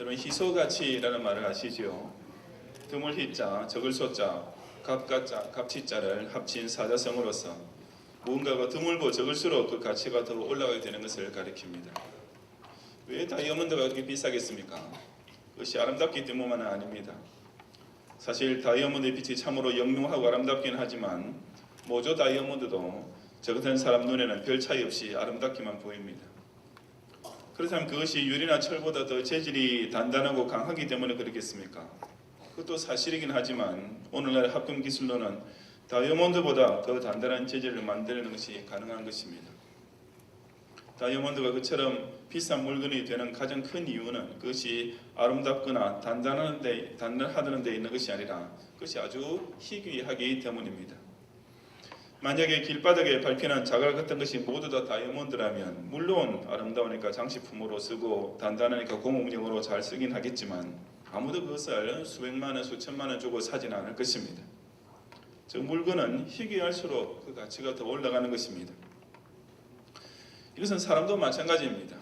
여러분 희소가치라는 말을 아시죠? 드물 희자, 적을 소자, 갑가자, 갑치자를 합친 사자성어로서 무언가가 드물고 적을수록 그 가치가 더 올라가게 되는 것을 가리킵니다. 왜 다이아몬드가 그렇게 비싸겠습니까? 그것이 아름답기 때문만은 아닙니다. 사실 다이아몬드의 빛이 참으로 영롱하고 아름답긴 하지만 모조 다이아몬드도 저 같은 사람 눈에는 별 차이 없이 아름답기만 보입니다. 그렇다면 그것이 유리나 철보다 더 재질이 단단하고 강하기 때문에 그렇겠습니까? 그것도 사실이긴 하지만 오늘날 합금 기술로는 다이아몬드보다 더 단단한 재질을 만드는 것이 가능한 것입니다. 다이아몬드가 그처럼 비싼 물건이 되는 가장 큰 이유는 그것이 아름답거나 단단한 데, 단단하다는 데 있는 것이 아니라 그것이 아주 희귀하기 때문입니다. 만약에 길바닥에 밟히는 자갈 같은 것이 모두 다 다이아몬드라면 물론 아름다우니까 장식품으로 쓰고 단단하니까 공업용으로 잘 쓰긴 하겠지만 아무도 그것을 수백만 원, 수천만 원 주고 사진 않을 것입니다. 즉 물건은 희귀할수록 그 가치가 더 올라가는 것입니다. 이것은 사람도 마찬가지입니다.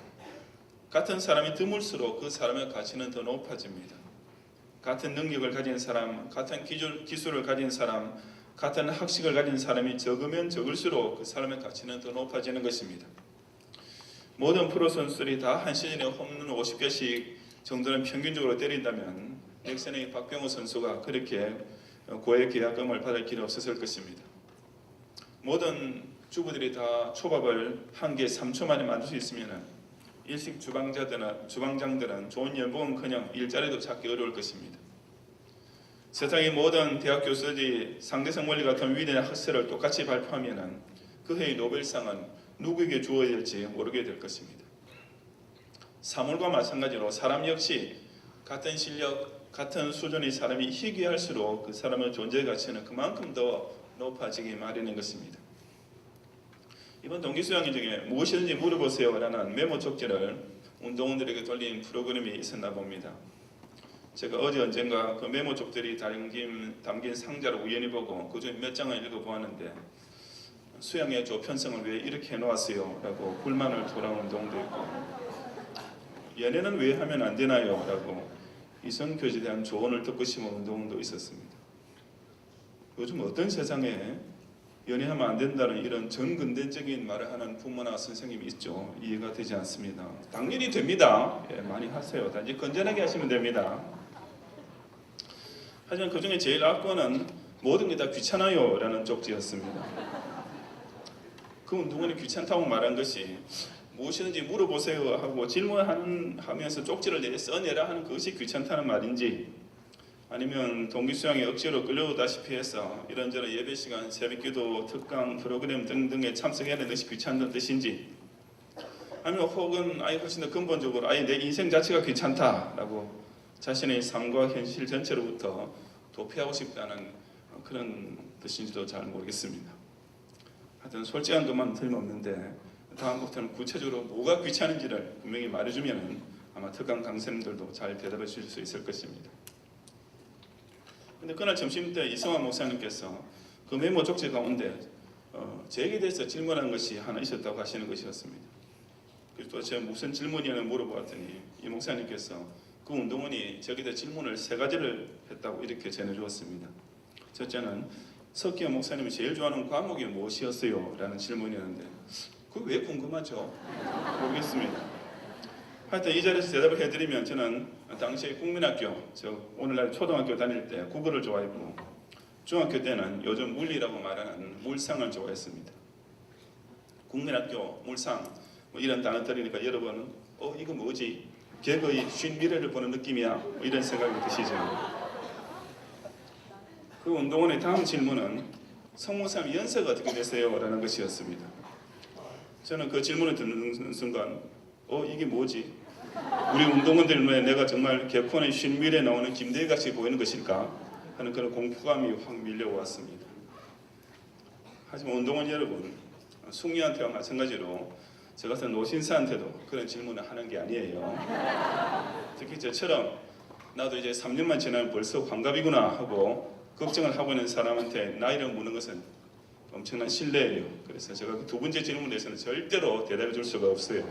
같은 사람이 드물수록 그 사람의 가치는 더 높아집니다. 같은 능력을 가진 사람, 같은 기술, 기술을 가진 사람, 같은 학식을 가진 사람이 적으면 적을수록 그 사람의 가치는 더 높아지는 것입니다. 모든 프로 선수들이 다 한 시즌에 홈런 50개씩 정도는 평균적으로 때린다면 넥센의 박병호 선수가 그렇게 고액 계약금을 받을 길은 없었을 것입니다. 모든 주부들이 다 초밥을 한 개 3초 만에 만들 수 있으면 일식 주방자들은 주방장들은 좋은 연봉은커녕 일자리도 찾기 어려울 것입니다. 세상의 모든 대학 교수들이 상대성 원리 같은 위대한 학설을 똑같이 발표하면은 그 해의 노벨상은 누구에게 주어질지 모르게 될 것입니다. 사물과 마찬가지로 사람 역시 같은 실력, 같은 수준의 사람이 희귀할수록 그 사람의 존재 가치는 그만큼 더 높아지기 마련인 것입니다. 이번 동기 수양회 중에 무엇이든지 물어보세요라는 메모 쪽지를 운동원들에게 돌린 프로그램이 있었나 봅니다. 제가 어제 언젠가 그 메모 쪽들이 담긴, 담긴 상자를 우연히 보고 그중에 몇 장을 읽어보았는데 수양의 조편성을 왜 이렇게 해놓았어요? 라고 불만을 토로한 운동도 있고 연애는 왜 하면 안 되나요? 라고 이성 교제에 대한 조언을 듣고 싶은 운동도 있었습니다. 요즘 어떤 세상에 연애하면 안 된다는 이런 전근대적인 말을 하는 부모나 선생님이 있죠. 이해가 되지 않습니다. 당연히 됩니다. 예, 많이 하세요. 단지 건전하게 하시면 됩니다. 하지만 그 중에 제일 악권은 모든 게 다 귀찮아요 라는 쪽지였습니다. 그 운동원이 귀찮다고 말한 것이 무엇이든지 물어보세요 하고 질문하면서 쪽지를 내 써내라 하는 그것이 귀찮다는 말인지 아니면 동기 수양에 억지로 끌려오다시피 해서 이런저런 예배 시간, 새벽기도, 특강, 프로그램 등등에 참석해야 되는 것이 귀찮다는 뜻인지 아니면 혹은 아예 훨씬 더 근본적으로 아예 내 인생 자체가 귀찮다라고 자신의 삶과 현실 전체로부터 도피하고 싶다는 그런 뜻인지도 잘 모르겠습니다. 하여튼 솔직한 것만 틀림없는데 다음부터는 구체적으로 뭐가 귀찮은지를 분명히 말해주면 아마 특강 강사님들도 잘 대답해 주실 수 있을 것입니다. 근데 그날 점심 때 이성환 목사님께서 그 메모 쪽지 가운데 어, 제게 대해서 질문한 것이 하나 있었다고 하시는 것이었습니다. 그래서 또 제가 무슨 질문이냐고 물어보았더니 이 목사님께서 그 운동원이 저기다 질문을 세 가지를 했다고 이렇게 전해주었습니다. 첫째는 석기현 목사님이 제일 좋아하는 과목이 무엇이었어요? 라는 질문이었는데 그게 왜 궁금하죠? 모르겠습니다. 하여튼 이 자리에서 대답을 해드리면 저는 당시에 국민학교, 저 오늘날 초등학교 다닐 때 국어를 좋아했고 중학교 때는 요즘 물리라고 말하는 물상을 좋아했습니다. 국민학교, 물상 뭐 이런 단어 들으니까 여러분은 어 이거 뭐지? 개거의 쉰 미래를 보는 느낌이야 뭐 이런 생각이 드시죠? 그 운동원의 다음 질문은 성모삼 연세가 어떻게 되세요? 라는 것이었습니다. 저는 그 질문을 듣는 순간 어 이게 뭐지? 우리 운동원들 눈에 내가 정말 개콘의 쉰밀에 나오는 김대희 같이 보이는 것일까? 하는 그런 공포감이 확 밀려왔습니다. 하지만 운동원 여러분, 숭이한테와 마찬가지로 저 같은 노신사한테도 그런 질문을 하는 게 아니에요. 특히 저처럼 나도 이제 3년만 지나면 벌써 환갑이구나 하고 걱정을 하고 있는 사람한테 나이를 묻는 것은 엄청난 신뢰예요. 그래서 제가 그 두 번째 질문에 대해서는 절대로 대답해 줄 수가 없어요.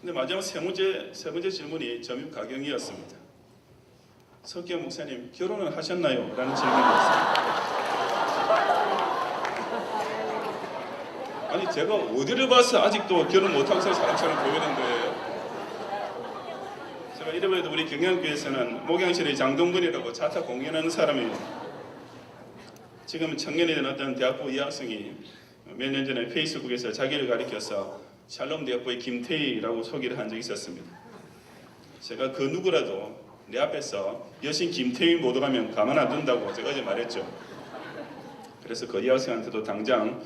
근데 마지막 세 번째 세 번째 질문이 점입 가경이었습니다. 석기현 목사님 결혼을 하셨나요? 라는 질문이었습니다. 아니 제가 어디를 봐서 아직도 결혼 못하고 살 사람처럼 보이는 거예요. 제가 이래봬도 우리 경영교회에서는 목양실의 장동근이라고 자타 공연하는 사람이에요. 지금 청년이 된 어떤 대학부 여학생이 몇 년 전에 페이스북에서 자기를 가리켜서 샬롬 대학부의 김태희라고 소개를 한 적이 있었습니다. 제가 그 누구라도 내 앞에서 여신 김태희 못 오가면 가만 안 둔다고 제가 어제 말했죠. 그래서 그 여학생한테도 당장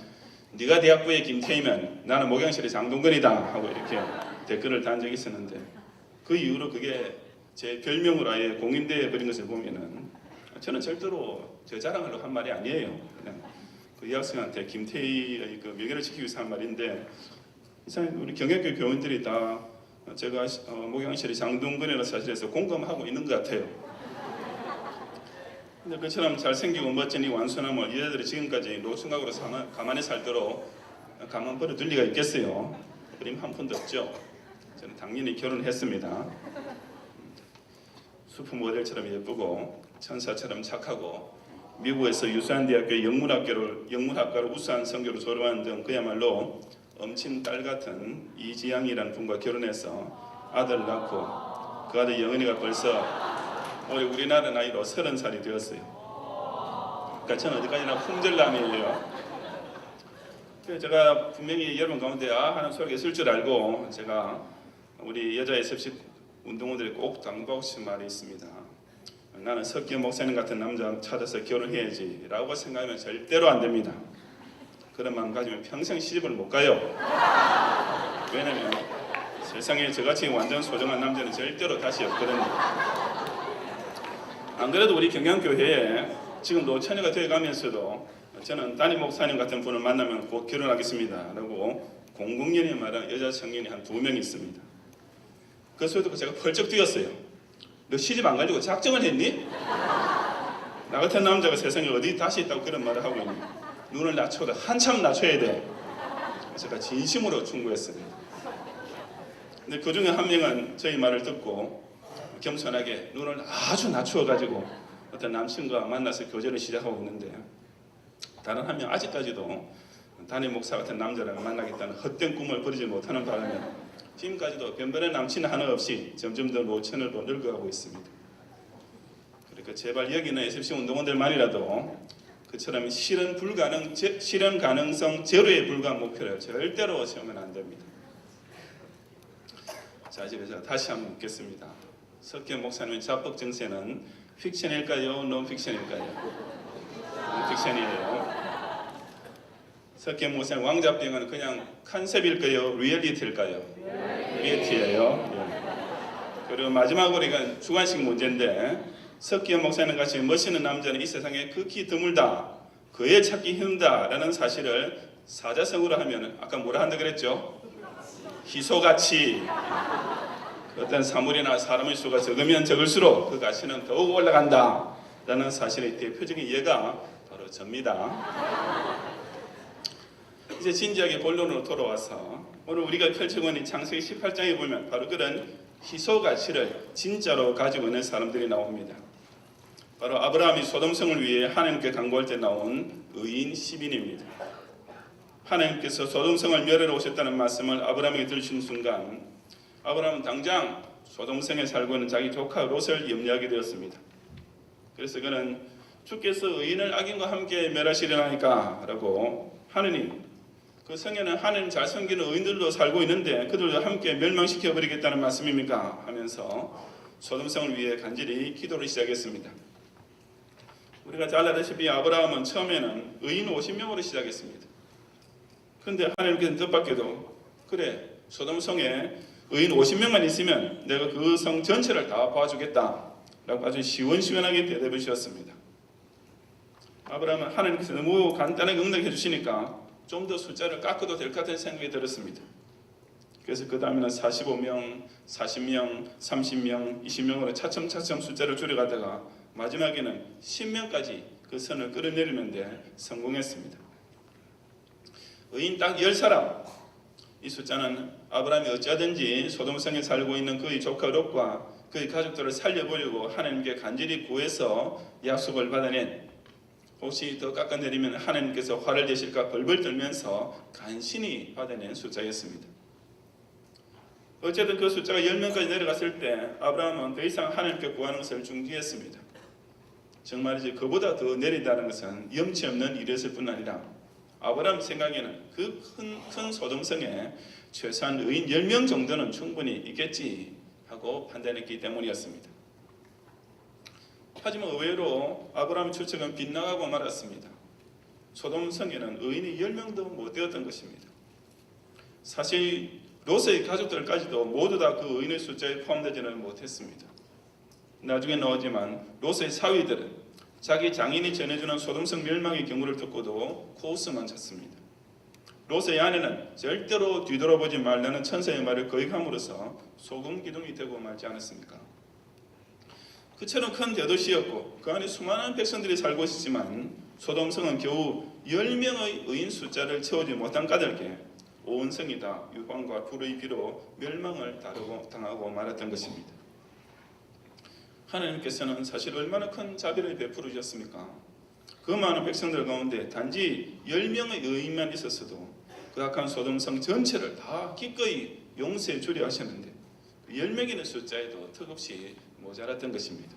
네가 대학부의 김태희면 나는 목양실의 장동건이다 하고 이렇게 댓글을 단 적이 있었는데 그 이후로 그게 제 별명으로 아예 공인되어 버린 것을 보면은 저는 절대로 제 자랑하려고 한 말이 아니에요. 그냥 그 여학생한테 김태희의 그 명예를 지키기 위해서 한 말인데 이상 우리 경영교 교원들이 다 제가 어, 목양실의 장동건이라는 사실에서 공감하고 있는 것 같아요. 근데 그처럼 잘생기고 멋진 이 완순함을 여자들이 지금까지 노숙각으로 사마- 가만히 살도록 가만 버려둘 리가 있겠어요. 그림 한 푼도 없죠. 저는 당연히 결혼했습니다. 수프 모델처럼 예쁘고 천사처럼 착하고 미국에서 유수한 대학교 영문학교를 영문학과를 우수한 성교로 졸업한 등 그야말로 엄친 딸 같은 이지양이라는 분과 결혼해서 아들 낳고 그 아들 영은이가 벌써 올해 우리나라 나이로 서른 살이 되었어요. 그러니까 저는 어디까지나 품절남이에요. 제가 분명히 여러분 가운데 아 하는 소리가 있을 줄 알고 제가 우리 여자 SFC 운동원들이 꼭 당부하고 싶은 말이 있습니다. 나는 석기 목사님 같은 남자 찾아서 결혼해야지 라고 생각하면 절대로 안 됩니다. 그런 마음 가지면 평생 시집을 못 가요. 왜냐면 세상에 저같이 완전 소중한 남자는 절대로 다시 없거든요. 안 그래도 우리 경양교회에 지금 노처녀가 되어가면서도 저는 담임 목사님 같은 분을 만나면 곧 결혼하겠습니다. 라고 공공연히 말한 여자 청년이 한 두 명 있습니다. 그 소리 듣고 제가 펄쩍 뛰었어요. 너 시집 안 가려고 작정을 했니? 나 같은 남자가 세상에 어디 다시 있다고 그런 말을 하고 있니? 눈을 낮춰도 한참 낮춰야 돼. 제가 진심으로 충고했습니다. 근데 그 중에 한 명은 저희 말을 듣고 겸손하게 눈을 아주 낮추어 가지고 어떤 남친과 만나서 교제를 시작하고 있는데 다른 한 명 아직까지도 담임 목사 같은 남자랑 만나겠다는 헛된 꿈을 버리지 못하는 바람에 지금까지도 변변한 남친 하나 없이 점점 더 노천으로 늙어가고 있습니다. 그러니까 제발 여기는 SFC 운동원들만이라도 그처럼 실현 불가능 제, 실현 가능성 제로에 불과한 목표를 절대로 세우면 안 됩니다. 자 이제 다시 한번 묻겠습니다. 석현 목사님의 자법 정세는 픽션일까요, 논픽션일까요? 논픽션이에요. 석현 목사님 왕자병은 그냥 컨셉일까요, 리얼리티일까요? 리얼리티예요. 예. 그리고 마지막으로 이건 주관식 문제인데 석기현 목사님 같이 멋있는 남자는 이 세상에 극히 드물다. 그에 찾기 힘들다라는 사실을 사자성어로 하면 아까 뭐라 한다 그랬죠? 희소같이 어떤 사물이나 사람의 수가 적으면 적을수록 그 가치는 더욱 올라간다 라는 사실의 대표적인 예가 바로 접니다. 이제 진지하게 본론으로 돌아와서 오늘 우리가 펼치고 있는 창세기 18장에 보면 바로 그런 희소 가치를 진짜로 가지고 있는 사람들이 나옵니다. 바로 아브라함이 소돔성을 위해 하나님께 간구할 때 나온 의인 시민입니다. 하나님께서 소돔성을 멸하러 오셨다는 말씀을 아브라함에게 들으신 순간 아브라함은 당장 소돔성에 살고 있는 자기 조카 롯을 염려하게 되었습니다. 그래서 그는 주께서 의인을 악인과 함께 멸하시려나이까라고 하느님 그 성에는 하나님 잘 섬기는 의인들도 살고 있는데 그들도 함께 멸망시켜 버리겠다는 말씀입니까? 하면서 소돔성을 위해 간절히 기도를 시작했습니다. 우리가 잘 알다시피 아브라함은 처음에는 의인 50명으로 시작했습니다. 근데 하나님께서 뜻밖에도 그래 소돔성에 의인 50명만 있으면 내가 그 성 전체를 다 봐주겠다 라고 아주 시원시원하게 대답을 주셨습니다. 아브라함은 하나님께서 너무 간단하게 응답해 주시니까 좀 더 숫자를 깎아도 될 것 같은 생각이 들었습니다. 그래서 그 다음에는 45명, 40명, 30명, 20명으로 차츰차츰 숫자를 줄여가다가 마지막에는 10명까지 그 선을 끌어내리는데 성공했습니다. 의인 딱 10사람 이 숫자는 아브라함이 어찌하든지 소돔성에 살고 있는 그의 조카 롯과 그의 가족들을 살려보려고 하나님께 간절히 구해서 약속을 받아낸 혹시 더 깎아내리면 하나님께서 화를 내실까 벌벌 떨면서 간신히 받아낸 숫자였습니다. 어쨌든 그 숫자가 10명까지 내려갔을 때 아브라함은 더 이상 하나님께 구하는 것을 중지했습니다. 정말이지 그보다 더 내리다는 것은 염치 없는 일이었을 뿐 아니라 아브라함 생각에는 그 큰 큰 소돔성에 최소한 의인 10명 정도는 충분히 있겠지 하고 판단했기 때문이었습니다. 하지만 의외로 아브라함의 추측은 빗나가고 말았습니다. 소돔 성에는 의인이 10명도 못 되었던 것입니다. 사실 롯의 가족들까지도 모두 다 그 의인의 숫자에 포함되지는 못했습니다. 나중에 나오지만 롯의 사위들은 자기 장인이 전해주는 소돔성 멸망의 경우를 듣고도 코웃음만 쳤습니다. 롯의 아내는 절대로 뒤돌아보지 말라는 천사의 말을 거역함으로써 소금 기둥이 되고 말지 않았습니까? 그처럼 큰 대도시였고 그 안에 수많은 백성들이 살고 있었지만 소돔성은 겨우 10명의 의인 숫자를 채우지 못한 까닭에 온 성이 다 유황과 불의 비로 멸망을 다루고 당하고 말았던 것입니다. 하나님께서는 사실 얼마나 큰 자비를 베풀으셨습니까? 그 많은 백성들 가운데 단지 10명의 의인만 있었어도 그 악한 소돔성 전체를 다 기꺼이 용서해 주려 하셨는데 그 10명이는 숫자에도 턱없이 모자랐던 것입니다.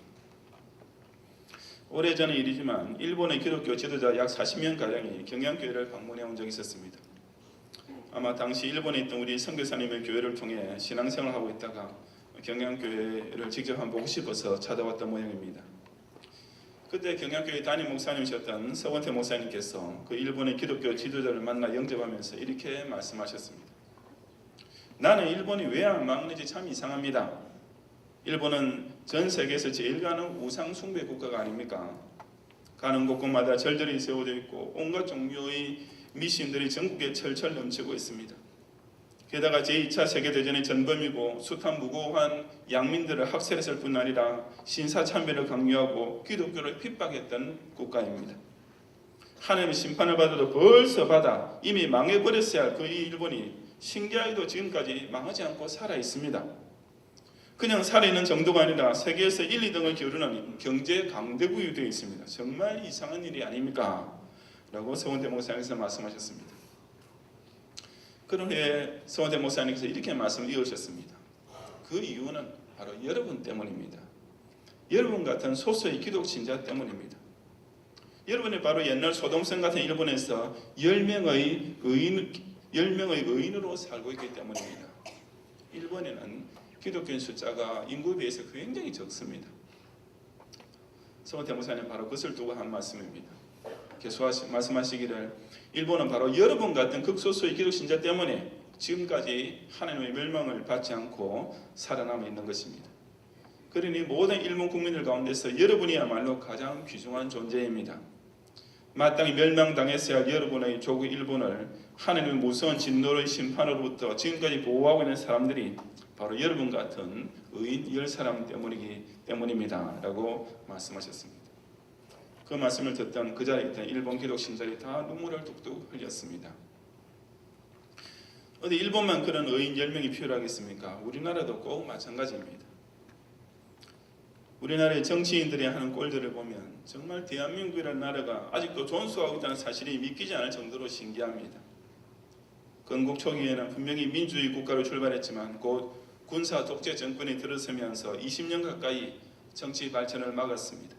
오래전의 일이지만 일본의 기독교 지도자 약 40명 가량이 경양교회를 방문해 온 적이 있었습니다. 아마 당시 일본에 있던 우리 선교사님의 교회를 통해 신앙생활을 하고 있다가 경양교회를 직접 한번 보고 싶어서 찾아왔던 모양입니다. 그때 경양교회 담임 목사님이셨던 서원태 목사님께서 그 일본의 기독교 지도자를 만나 영접하면서 이렇게 말씀하셨습니다. 나는 일본이 왜 안 막는지 참 이상합니다. 일본은 전 세계에서 제일 가는 우상 숭배 국가가 아닙니까? 가는 곳곳마다 절들이 세워져 있고 온갖 종류의 미신들이 전국에 철철 넘치고 있습니다. 게다가 제2차 세계대전의 전범이고 숱한 무고한 양민들을 학살했을 뿐 아니라 신사참배를 강요하고 기독교를 핍박했던 국가입니다. 하나님의 심판을 받아도 벌써 받아 이미 망해버렸어야 할 그 일본이 신기하게도 지금까지 망하지 않고 살아 있습니다. 그냥 살아있는 정도가 아니라 세계에서 1, 2등을 기울이는 경제 강대국이 되어 있습니다. 정말 이상한 일이 아닙니까? 라고 서원대 목사님께서 말씀하셨습니다. 그런 후에 서원대 목사님께서 이렇게 말씀을 이으셨습니다. 그 이유는 바로 여러분 때문입니다. 여러분 같은 소수의 기독 신자 때문입니다. 여러분이 바로 옛날 소돔성 같은 일본에서 10명의 의인 10명의 의인으로 살고 있기 때문입니다. 일본에는 기독교인 숫자가 인구에 비해서 굉장히 적습니다. 서원대 목사님 바로 그것을 두고 한 말씀입니다. 계속 말씀하시기를 일본은 바로 여러분 같은 극소수의 기독 신자 때문에 지금까지 하나님의 멸망을 받지 않고 살아남아 있는 것입니다. 그러니 모든 일본 국민들 가운데서 여러분이야말로 가장 귀중한 존재입니다. 마땅히 멸망당했어야 할 여러분의 조국 일본을 하나님의 무서운 진노의 심판으로부터 지금까지 보호하고 있는 사람들이 바로 여러분 같은 의인 열 사람 때문이기 때문입니다 라고 말씀하셨습니다. 그 말씀을 듣던 그 자리에 있던 일본 기독 신자들이 다 눈물을 뚝뚝 흘렸습니다. 어디 일본만 그런 의인 10명이 필요하겠습니까? 우리나라도 꼭 마찬가지입니다. 우리나라의 정치인들이 하는 꼴들을 보면 정말 대한민국이라는 나라가 아직도 존수하고 있다는 사실이 믿기지 않을 정도로 신기합니다. 건국 초기에는 분명히 민주주의 국가로 출발했지만 곧 군사 독재 정권이 들어서면서 20년 가까이 정치 발전을 막았습니다.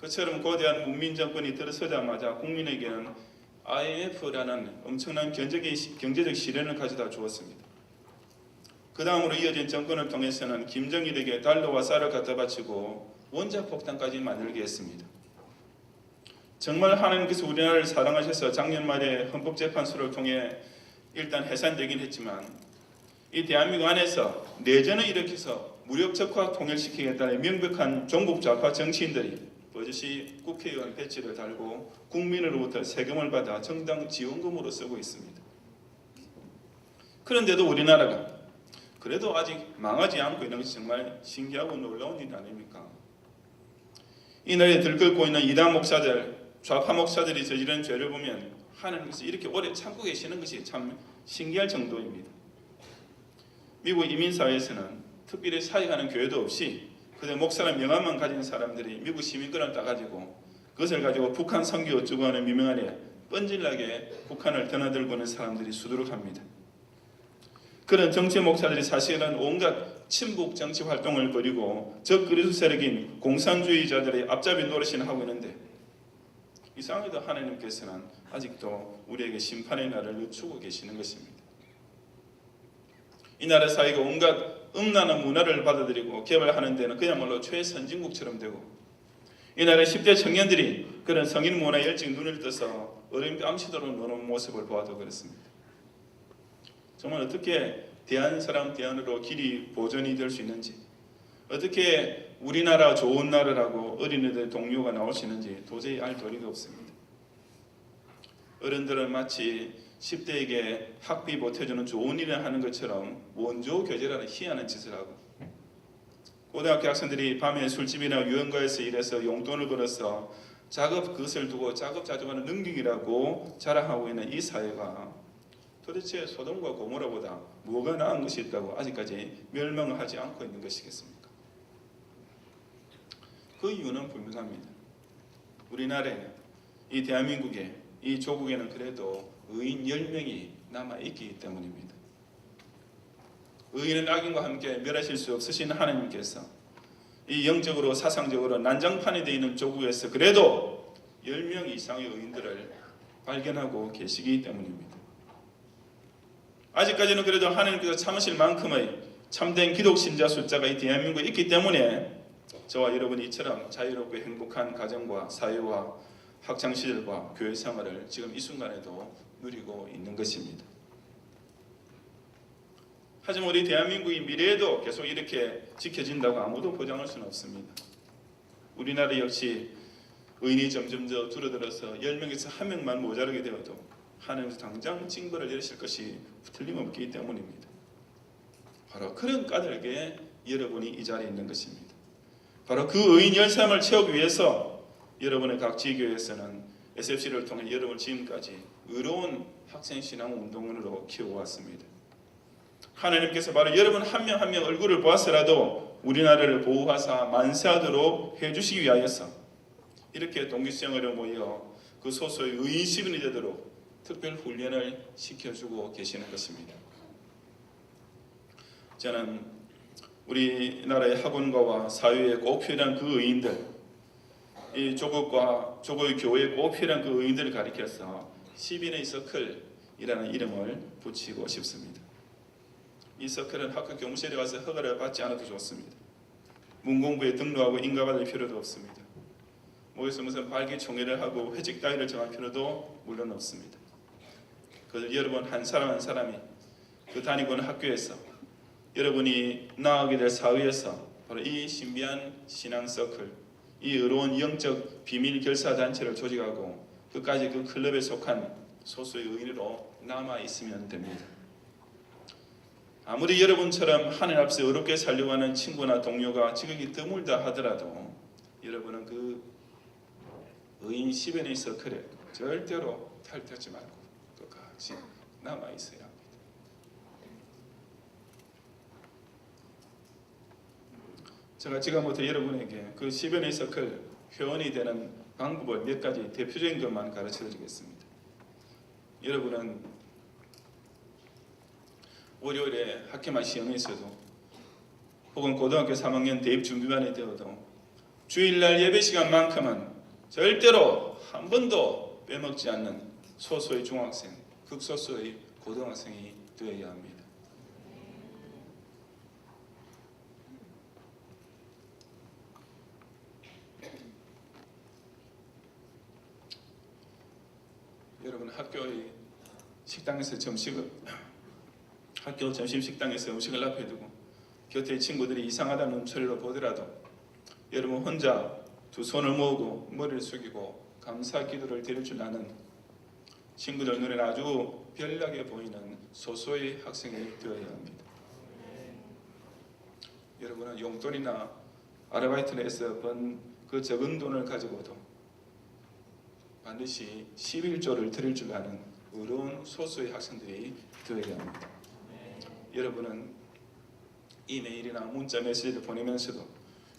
그처럼 거대한 문민 정권이 들어서자마자 국민에게는 IMF라는 엄청난 경제적, 시련을 가져다 주었습니다. 그 다음으로 이어진 정권을 통해서는 김정일에게 달러와 쌀을 갖다 바치고 원자 폭탄까지 만들게 했습니다. 정말 하나님께서 우리나라를 사랑하셔서 작년 말에 헌법재판소를 통해 일단 해산되긴 했지만 이 대한민국 안에서 내전을 일으켜서 무력 적화 통일시키겠다는 명백한 종북 좌파 정치인들이 버젓이 국회의원 배지를 달고 국민으로부터 세금을 받아 정당 지원금으로 쓰고 있습니다. 그런데도 우리나라가 그래도 아직 망하지 않고 있는 것이 정말 신기하고 놀라운 일 아닙니까? 이 나라에 들끓고 있는 이단 목사들, 좌파 목사들이 저지른 죄를 보면 하나님께서 이렇게 오래 참고 계시는 것이 참 신기할 정도입니다. 미국 이민 사회에서는 특별히 사역하는 교회도 없이 그저 목사나 명함만 가진 사람들이 미국 시민권을 따가지고 그것을 가지고 북한 선교 어쩌고 하는 미명 아래 뻔질나게 북한을 드나들고 있는 사람들이 수두룩합니다. 그런 정치 목사들이 사실은 온갖 친북 정치 활동을 벌이고 적 그리스 세력인 공산주의자들의 앞잡이 노릇을 하고 있는데 이상하게도 하나님께서는 아직도 우리에게 심판의 날을 늦추고 계시는 것입니다. 이 나라 사회가 온갖 음란한 문화를 받아들이고 개발하는 데는 그야말로 최선진국처럼 되고 이 나라의 10대 청년들이 그런 성인 문화에 일찍 눈을 떠서 어린 뺨치도록 노는 모습을 보아도 그렇습니다. 정말 어떻게 대한 사람 대안으로 길이 보존이 될 수 있는지 어떻게 우리나라 좋은 나라라고 어린이들 동료가 나올 수 있는지 도저히 알 도리가 없습니다. 어른들은 마치 10대에게 학비 보태주는 좋은 일을 하는 것처럼 원조 교제라는 희한한 짓을 하고 고등학교 학생들이 밤에 술집이나 유흥가에서 일해서 용돈을 벌어서 작업 그것을 두고 작업 자족하는 능력이라고 자랑하고 있는 이 사회가 도대체 소돔과 고모라보다 뭐가 나은 것이 있다고 아직까지 멸망을 하지 않고 있는 것이겠습니까? 그 이유는 분명합니다. 우리나라에 이 대한민국에 이 조국에는 그래도 의인 10명이 남아 있기 때문입니다. 의인은 악인과 함께 멸하실 수 없으신 하나님께서 이 영적으로 사상적으로 난장판이 되어 있는 조국에서 그래도 10명 이상의 의인들을 발견하고 계시기 때문입니다. 아직까지는 그래도 하나님께서 참으실 만큼의 참된 기독 신자 숫자가 이 대한민국에 있기 때문에 저와 여러분이 이처럼 자유롭고 행복한 가정과 사회와 학창 시절과 교회 생활을 지금 이 순간에도 누리고 있는 것입니다. 하지만 우리 대한민국이 미래에도 계속 이렇게 지켜진다고 아무도 보장할 수는 없습니다. 우리나라 역시 의인이 점점 더 줄어들어서 10명에서 한 명만 모자르게 되어도 하나님께서 당장 징벌을 내리실 것이 틀림없기 때문입니다. 바로 그런 까닭에 여러분이 이 자리에 있는 것입니다. 바로 그 의인 열삼을 채우기 위해서 여러분의 각 지교에서는 SFC를 통해 여러분 지금까지 의로운 학생 신앙 운동으로 키워왔습니다. 하나님께서 바로 여러분 한명 한 명 얼굴을 보았으라도 우리나라를 보호하사 만세하도록 해주시기 위하여서 이렇게 동기수영으로 모여 그 소소의 의인 시민이 되도록 특별 훈련을 시켜주고 계시는 것입니다. 저는 우리나라의 학원가와 사회에 꼭 필요한 그 의인들, 이 조국과 조국의 교회에 꼭 필요한 그 의인들을 가리켜서 시민의 서클이라는 이름을 붙이고 싶습니다. 이 서클은 학교 교무실에 가서 허가를 받지 않아도 좋습니다. 문공부에 등록하고 인가받을 필요도 없습니다. 모여서 무슨 발기총회를 하고 회직 따위를 정할 필요도 물론 없습니다. 그래서 여러분 한 사람 한 사람이 그 다니고 있는 학교에서 여러분이 나아가게 될 사회에서 바로 이 신비한 신앙 서클, 이 의로운 영적 비밀 결사 단체를 조직하고 끝까지 그 클럽에 속한 소수의 의인으로 남아 있으면 됩니다. 아무리 여러분처럼 하늘 앞서 어렵게 살려고 하는 친구나 동료가 지극히 드물다 하더라도 여러분은 그 의인 10연의 서클에 절대로 탈퇴하지 말고 끝까지 남아 있어야 합니다. 제가 지금부터 여러분에게 그 10연의 서클 회원이 되는 방법을 몇 가지 대표적인 것만 가르쳐 드리겠습니다. 여러분은 월요일에 학교만 시험에 있어도 혹은 고등학교 3학년 대입 준비반이 되어도 주일날 예배 시간만큼은 절대로 한 번도 빼먹지 않는 소소의 중학생, 극소수의 고등학생이 되어야 합니다. 여러분 학교의 식당에서 점심을 학교 점심 식당에서 음식을 앞에 두고 곁에 친구들이 이상하다는 소리로 보더라도 여러분 혼자 두 손을 모으고 머리를 숙이고 감사 기도를 드릴 줄 아는 친구들 눈에 아주 별나게 보이는 소소의 학생이 되어야 합니다. 여러분은 용돈이나 아르바이트를 해서 번 그 적은 돈을 가지고도 반드시 11조를 드릴 줄 아는 의로운 소수의 학생들이 되어야 합니다. 여러분은 이메일이나 문자 메시지를 보내면서도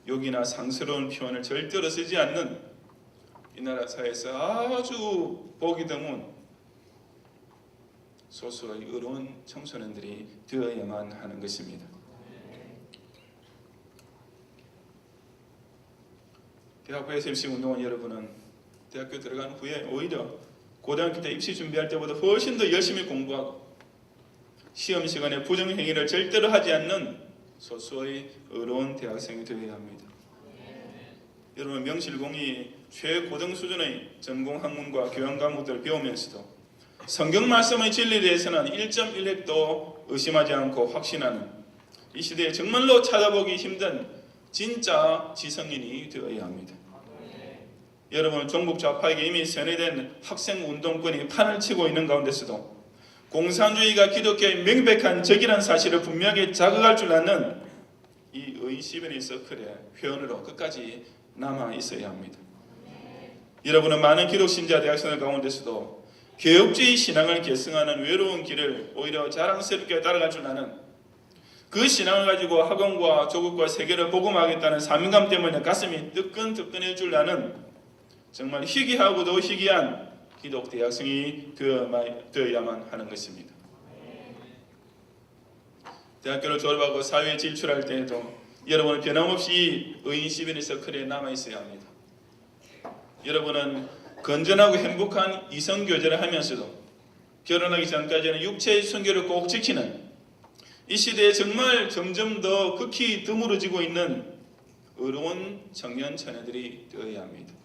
욕이나 상스러운 표현을 절대로 쓰지 않는 이 나라 사회에서 아주 보기 드문 소수의 의로운 청소년들이 되어야만 하는 것입니다. 대학부 SMC 운동원 여러분은 대학교 들어간 후에 오히려 고등학교 때 입시 준비할 때보다 훨씬 더 열심히 공부하고 시험 시간에 부정 행위를 절대로 하지 않는 소수의 의로운 대학생이 되어야 합니다. 여러분 명실공히 최고등 수준의 전공 학문과 교양 과목들을 배우면서도 성경 말씀의 진리에 대해서는 1.1핵도 의심하지 않고 확신하는 이 시대에 정말로 찾아보기 힘든 진짜 지성인이 되어야 합니다. 여러분 종북 좌파에게 이미 세뇌된 학생 운동권이 판을 치고 있는 가운데서도 공산주의가 기독교의 명백한 적이라는 사실을 분명하게 자각할 줄 아는 이 의시변의 서클의 회원으로 끝까지 남아 있어야 합니다. 여러분은 많은 기독 신자 대학생들 가운데서도 개혁주의 신앙을 계승하는 외로운 길을 오히려 자랑스럽게 따라갈 줄 아는 그 신앙을 가지고 학원과 조국과 세계를 복음하겠다는 사명감 때문에 가슴이 뜨끈뜨끈해질 줄 아는 정말 희귀하고도 희귀한 기독 대학생이 되어야만 하는 것입니다. 대학교를 졸업하고 사회에 진출할 때에도 여러분은 변함없이 의인 시민의 서클에 남아 있어야 합니다. 여러분은 건전하고 행복한 이성 교제를 하면서도 결혼하기 전까지는 육체의 순결을 꼭 지키는 이 시대에 정말 점점 더 극히 드물어지고 있는 의로운 청년 처녀들이 되어야 합니다.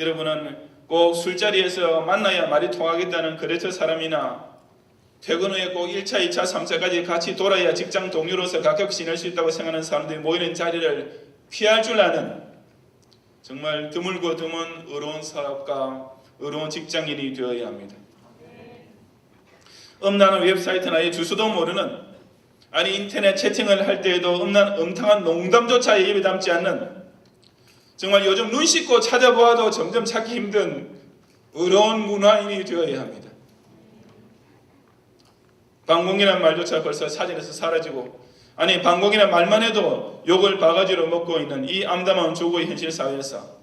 여러분은 꼭 술자리에서 만나야 말이 통하겠다는 거래처 사람이나 퇴근 후에 꼭 1차, 2차, 3차까지 같이 돌아야 직장 동료로서 가깝게 지낼 수 있다고 생각하는 사람들이 모이는 자리를 피할 줄 아는 정말 드물고 드문 의로운 사업가, 의로운 직장인이 되어야 합니다. 음란한 웹사이트나 주소도 모르는 아니 인터넷 채팅을 할 때에도 음란, 음탕한 농담조차 입에 담지 않는 정말 요즘 눈 씻고 찾아보아도 점점 찾기 힘든 의로운 문화인이 되어야 합니다. 방공이란 말조차 벌써 사진에서 사라지고 아니 방공이란 말만 해도 욕을 바가지로 먹고 있는 이 암담한 조국의 현실 사회에서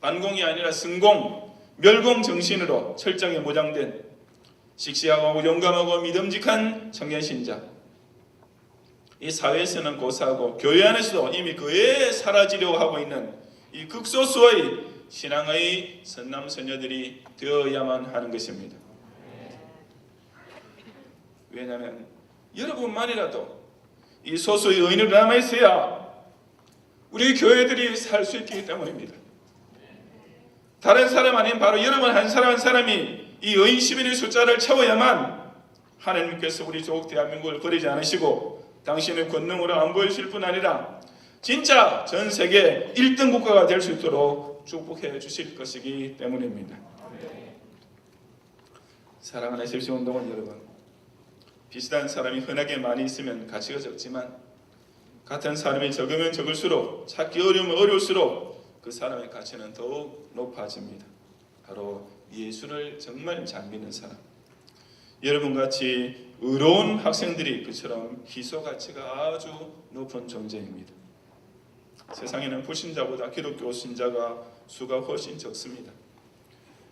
반공이 아니라 승공, 멸공 정신으로 철저하게 모장된 씩씩하고 용감하고 믿음직한 청년 신자 이 사회에서는 고사하고 교회 안에서도 이미 그에 사라지려고 하고 있는 이 극소수의 신앙의 선남 선녀들이 되어야만 하는 것입니다. 왜냐하면 여러분만이라도 이 소수의 의인으로 남아 있어야 우리 교회들이 살 수 있기 때문입니다. 다른 사람 아닌 바로 여러분 한 사람 한 사람이 이 의인 시민의 숫자를 채워야만 하나님께서 우리 조국 대한민국을 버리지 않으시고 당신의 권능으로 안 보이실 뿐 아니라 진짜 전 세계 1등 국가가 될 수 있도록 축복해 주실 것이기 때문입니다. 사랑하는 SFC 운동원 여러분, 비슷한 사람이 흔하게 많이 있으면 가치가 적지만 같은 사람이 적으면 적을수록 찾기 어려우면 어려울수록 그 사람의 가치는 더욱 높아집니다. 바로 예수를 정말 잘 믿는 사람. 여러분 같이 의로운 학생들이 그처럼 희소 가치가 아주 높은 존재입니다. 세상에는 불신자보다 기독교 신자가 수가 훨씬 적습니다.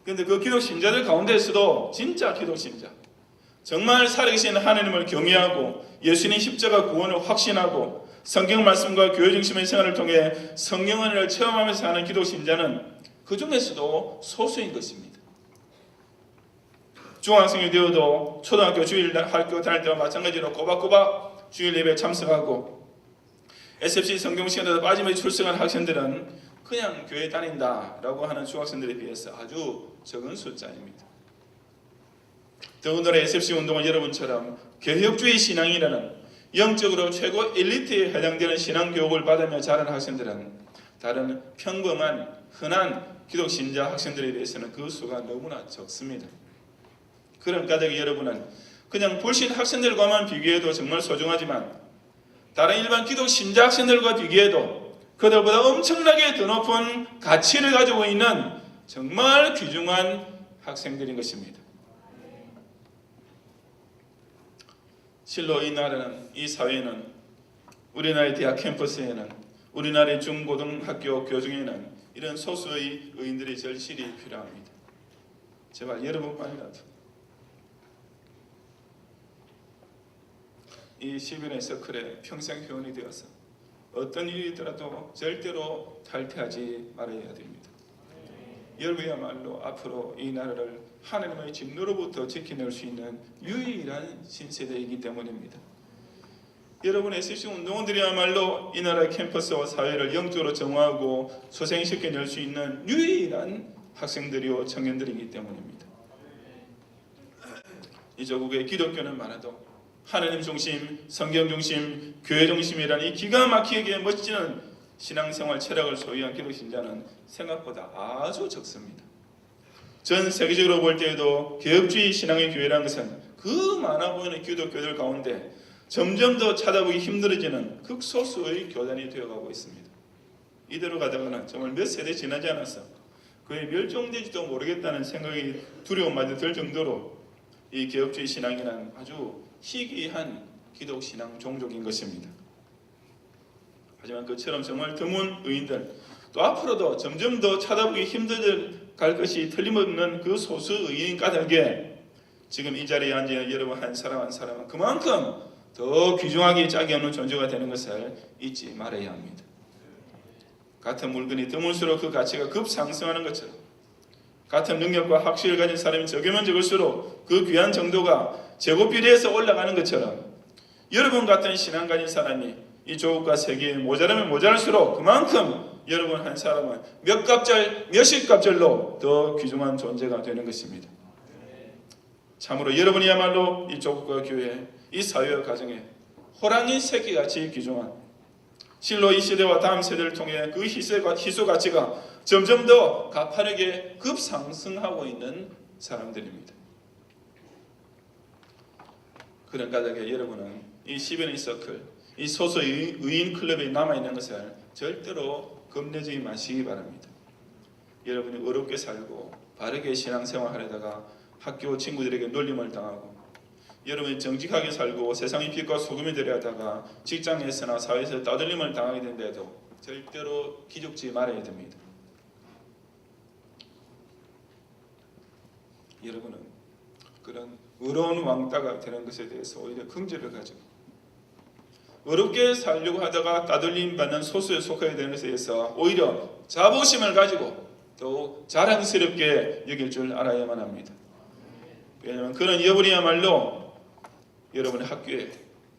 그런데 그 기독 신자들 가운데서도 진짜 기독 신자, 정말 살아계신 하나님을 경외하고 예수님 십자가 구원을 확신하고 성경 말씀과 교회 중심의 생활을 통해 성령 은혜를 체험하면서 하는 기독 신자는 그 중에서도 소수인 것입니다. 중학생이 되어도 초등학교 주일 학교 다닐 때와 마찬가지로 꼬박꼬박 주일 예배 참석하고 SFC 성경 시간에도 빠짐없이 출석한 학생들은 그냥 교회 다닌다라고 하는 중학생들에 비해서 아주 적은 숫자입니다. 더군다나 SFC 운동은 여러분처럼 개혁주의 신앙이라는 영적으로 최고 엘리트에 해당되는 신앙 교육을 받으며 자란 학생들은 다른 평범한 흔한 기독 신자 학생들에 비해서는 그 수가 너무나 적습니다. 그런 까닭에 여러분은 그냥 불신 학생들과만 비교해도 정말 소중하지만 다른 일반 기독 신자 학생들과 비교해도 그들보다 엄청나게 더 높은 가치를 가지고 있는 정말 귀중한 학생들인 것입니다. 실로 이 나라는 이 사회는 우리나라의 대학 캠퍼스에는 우리나라의 중고등학교 교중에는 이런 소수의 의인들의 절실히 필요합니다. 제발 여러분만이라도 이 11의 서클에 평생 회원이 되어서 어떤 일이더라도 절대로 탈퇴하지 말아야 됩니다. 여러분이야말로 앞으로 이 나라를 하나님의 진노로부터 지켜낼 수 있는 유일한 신세대이기 때문입니다. 여러분의 SC 운동원들이야말로 이 나라의 캠퍼스와 사회를 영적으로 정화하고 소생시켜낼 수 있는 유일한 학생들이요 청년들이기 때문입니다. 이 조국의 기독교는 많아도 하나님 중심, 성경 중심, 교회 중심이라는 이 기가 막히게 멋지는 신앙생활 철학을 소유한 기독 신자는 생각보다 아주 적습니다. 전 세계적으로 볼 때에도 개혁주의 신앙의 교회라는 것은 그 많아 보이는 기독교들 가운데 점점 더 찾아보기 힘들어지는 극소수의 교단이 되어가고 있습니다. 이대로 가다가는 정말 몇 세대 지나지 않아서 거의 멸종되지도 모르겠다는 생각이 두려움마저 들 정도로 이 개혁주의 신앙이란 아주 희귀한 기독 신앙 종족인 것입니다. 하지만 그처럼 정말 드문 의인들 또 앞으로도 점점 더 찾아보기 힘들 갈 것이 틀림없는 그 소수 의인 까닭에 지금 이 자리에 있는 여러분 한 사람 한 사람은 그만큼 더 귀중하게 짝이 없는 존재가 되는 것을 잊지 말아야 합니다. 같은 물건이 드물수록 그 가치가 급상승하는 것처럼 같은 능력과 학식을 가진 사람이 적으면 적을수록 그 귀한 정도가 제곱 비례해서 올라가는 것처럼 여러분 같은 신앙 가진 사람이 이 조국과 세계에 모자라면 모자랄수록 그만큼 여러분 한 사람은 몇 갑절, 몇십 갑절로 더 귀중한 존재가 되는 것입니다. 참으로 여러분이야말로 이 조국과 교회, 이 사회와 가정에 호랑이 새끼같이 귀중한 실로 이 시대와 다음 세대를 통해 그 희소가, 희소 가치가 점점 더 가파르게 급상승하고 있는 사람들입니다. 그런 까닭에 여러분은 이 시베니 서클, 이 소수 의인 클럽에 남아 있는 것을 절대로 겁내지 마시기 바랍니다. 여러분이 어렵게 살고 바르게 신앙생활 하려다가 학교 친구들에게 놀림을 당하고 여러분이 정직하게 살고 세상의 빛과 소금이 되려 하다가 직장에서나 사회에서 따돌림을 당하게 된데도 절대로 기죽지 말아야 됩니다. 여러분은 그런 의로운 왕따가 되는 것에 대해서 오히려 긍지를 가지고 어렵게 살려고 하다가 따돌림 받는 소수에 속하게 되는 것에 대해서 오히려 자부심을 가지고 더욱 자랑스럽게 여길 줄 알아야만 합니다. 왜냐하면 그런 여러분이야말로 여러분의 학교에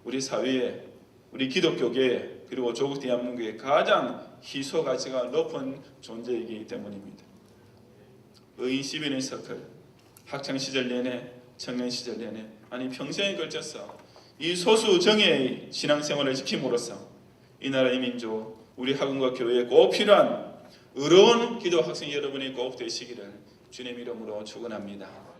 우리 사회에 우리 기독교계 그리고 조국 대한민국의 가장 희소 가치가 높은 존재이기 때문입니다. 의인 시민의 서클 학창 시절 내내 청년 시절 내내 아니 평생에 걸쳐서 이 소수 정예의 신앙생활을 지킴으로써 이 나라의 민족 우리 학원과 교회에 꼭 필요한 의로운 기도 학생 여러분이 꼭 되시기를 주님 이름으로 축원합니다.